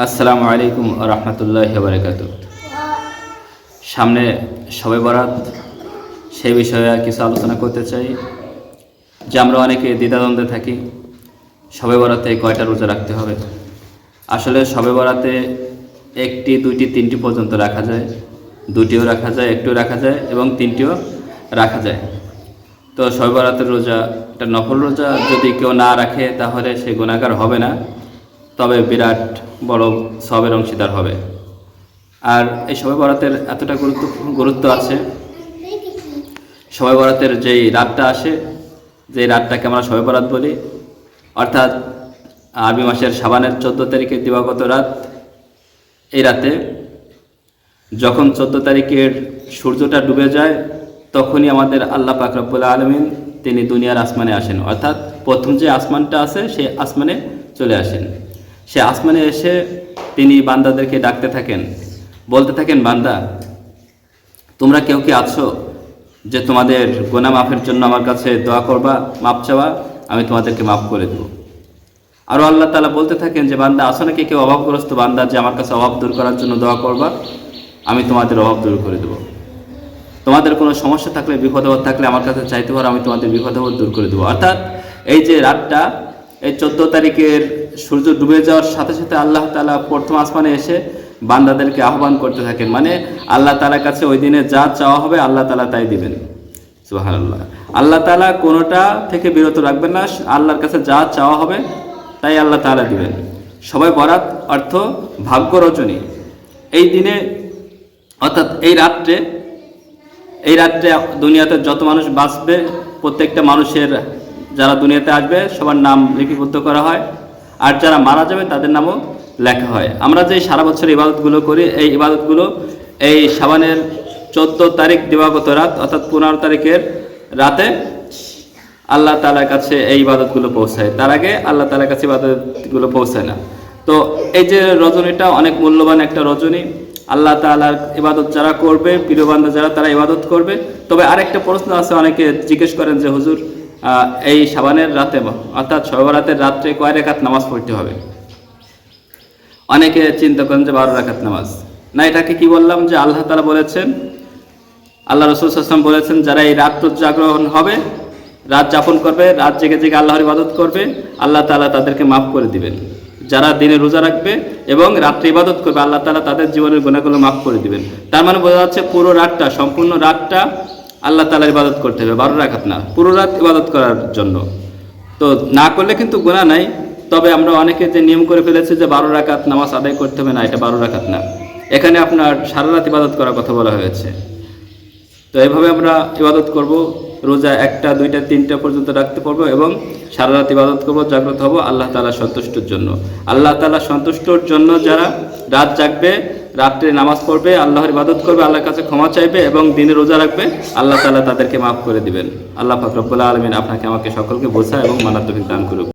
আসসালামু আলাইকুম রহমতুল্লাহ বারকাত সামনে সবে বরাত, সেই বিষয়ে কিছু আলোচনা করতে চাই, যে আমরা অনেকে দ্বিধাদ্বন্দ্বে থাকি। সবে বরাতে কয়টা রোজা রাখতে হবে? আসলে সবে বরাতে একটি, দুইটি, তিনটি পর্যন্ত রাখা যায়। দুটিও রাখা যায়, একটিও রাখা যায় এবং তিনটিও রাখা যায়। তো সবে বরাতের রোজা এটা নফল রোজা, যদি কেউ না রাখে তাহলে সে গুণাকার হবে না। তবে বিরাট বড় সবের অংশীদার হবে। আর এই সবে বরাতের এতটা গুরুত্ব গুরুত্ব আছে। সবে বরাতের যেই রাতটা আসে, যেই রাতটাকে আমরা সবে বরাত বলি, অর্থাৎ আরবি মাসের সাবানের চোদ্দ তারিখের দিবাগত রাত, এই রাতে যখন চোদ্দ তারিখের সূর্যটা ডুবে যায়, তখনই আমাদের আল্লাহ পাক রব্বুল আলমিন তিনি দুনিয়ার আসমানে আসেন। অর্থাৎ প্রথম যে আসমানটা আছে, সেই আসমানে চলে আসেন। সে আসমানে এসে তিনি বান্দাদেরকে ডাকতে থাকেন। বলতে থাকেন, বান্দা, তোমরা কেউ কি আছো যে তোমাদের গোনা মাফের জন্য আমার কাছে দোয়া করবা? মাপ চাওয়া, আমি তোমাদেরকে মাফ করে দেবো। আরও আল্লাহ তালা বলতে থাকেন যে, বান্দা আসো নাকি কেউ অভাবগ্রস্ত বান্দা যে আমার কাছে অভাব দূর করার জন্য দোয়া করবা? আমি তোমাদের অভাব দূর করে দেবো। তোমাদের কোনো সমস্যা থাকলে বিপদ থাকলে আমার কাছে চাইতে পারো, আমি তোমাদের বিপদ দূর করে দেবো। অর্থাৎ এই যে রাতটা, এই চোদ্দ তারিখের সূর্য ডুবে যাওয়ার সাথে সাথে আল্লাহ তালা প্রথম আসমানে এসে বান্দাদেরকে আহ্বান করতে থাকেন। মানে আল্লাহ তালার কাছে ওই দিনে যা চাওয়া হবে আল্লাহ তালা তাই দিবেন। সুবাহান আল্লাহ আল্লাহ তালা কোনোটা থেকে বিরত রাখবেন না, আল্লাহর কাছে যা চাওয়া হবে তাই আল্লাহ তালা দিবেন। সবাই বরাত অর্থ ভাগ্য রচনী। এই দিনে অর্থাৎ এই রাত্রে এই রাত্রে দুনিয়াতে যত মানুষ বাঁচবে, প্রত্যেকটা মানুষের যারা দুনিয়াতে আসবে, সবার নাম লিপিবদ্ধ করা হয়। আর যারা মারা যাবে, তাদের নামও লেখা হয়। আমরা যে সারা বছর ইবাদতগুলো করি, এই ইবাদতগুলো এই সাবানের চোদ্দ তারিখ দিবাগত রাত, অর্থাৎ পনেরো তারিখের রাতে আল্লাহ তালার কাছে এই ইবাদতগুলো পৌঁছায়। তার আগে আল্লাহ তালার কাছে ইবাদতগুলো পৌঁছায় না। তো এই যে রজনীটা অনেক মূল্যবান একটা রজনী। আল্লাহ তালার ইবাদত যারা করবে প্রিয়বান্ধব যারা, তারা ইবাদত করবে। তবে আরেকটা প্রশ্ন আছে, অনেকে জিজ্ঞেস করেন যে, হুজুর এই সাবানের রাতে অর্থাৎ সবরাতের রাত্রে কয় রেখাত নামাজ পড়তে হবে? অনেকে চিন্তা করেন যে বারো রাখাত নামাজ। না, এটাকে কি বললাম যে আল্লাহ তালা বলেছেন? আল্লাহ রসুল আসলাম বলেছেন, যারা এই রাত জাগরণ হবে, রাত যাপন করবে, রাত জেগে জেগে আল্লাহর ইবাদত করবে, আল্লাহ তালা তাদেরকে মাফ করে দিবেন। যারা দিনে রোজা রাখবে এবং রাত্রে ইবাদত করবে, আল্লাহ তালা তাদের জীবনের গুণাগুলো মাফ করে দিবেন। তার মানে বোঝা যাচ্ছে পুরো রাতটা, সম্পূর্ণ রাতটা আল্লাহ তালার ইবাদত করতে হবে, বারো রাখাত না, পুরো রাত ইবাদত করার জন্য। তো না করলে কিন্তু গুণা নাই, তবে আমরা অনেকে যে নিয়ম করে ফেলেছি যে বারো রাকাত নামাজ আদায় করতে হবে না, এটা বারো রাকাত না। এখানে আপনার সারা রাত ইবাদত করার কথা বলা হয়েছে। তো এইভাবে আমরা ইবাদত করব, রোজা একটা, দুইটা, তিনটা পর্যন্ত রাখতে পারব এবং সারা রাত ইবাদত করব, জাগ্রত হব আল্লাহ তালা সন্তুষ্টর জন্য। আল্লাহ তালা সন্তুষ্টর জন্য যারা রাত জাগবে রাত্রে নামাজ পড়বে, আল্লাহর ইবাদত করবে, আল্লাহর কাছে ক্ষমা চাইবে এবং দিনে রোজা রাখবে, আল্লাহ তালা তাদেরকে মাফ করে দিবেন। আল্লাহ ফাকরবুল্লাহ আলমিন আপনাকে, আমাকে সকলকে বোঝা এবং মানাত্মক দান করুক।